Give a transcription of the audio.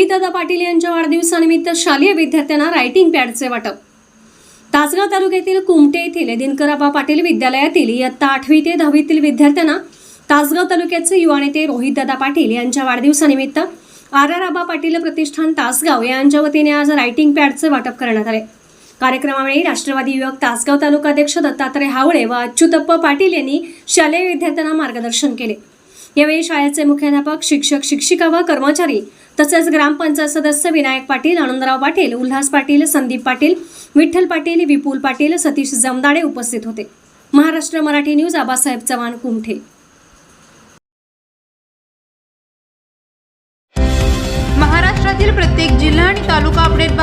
रोहितदादा पाटील यांच्या वाढदिवसानिमित्त शालेय विद्यार्थ्यांना रायटिंग पॅडचे वाटप. तासगाव तालुक्यातील कुमटे येथील दिनकराबा पाटील विद्यालयातील इयत्ता आठवी ते दहावीतील विद्यार्थ्यांना तासगाव तालुक्याचे युवा नेते रोहितदादा पाटील यांच्या वाढदिवसानिमित्त आर आर आबा पाटील प्रतिष्ठान तासगाव यांच्या वतीने आज रायटिंग पॅडचे वाटप करण्यात आले. कार्यक्रमावेळी राष्ट्रवादी युवक तासगाव तालुकाध्यक्ष दत्तात्रय हावळे व अच्युतप्प पाटील यांनी शालेय विद्यार्थ्यांना मार्गदर्शन केले. यावेळी शाळेचे मुख्याध्यापक शिक्षक शिक्षिका व कर्मचारी तसेच ग्रामपंचायत सदस्य विनायक पाटील आनंदराव पाटील उल्हास पाटील संदीप पाटील विठ्ठल पाटील विपुल पाटील सतीश जमदाडे उपस्थित होते. महाराष्ट्र मराठी न्यूज आबासाहेब चव्हाण कुमठे. महाराष्ट्रातील प्रत्येक जिल्हा आणि तालुका अपडेट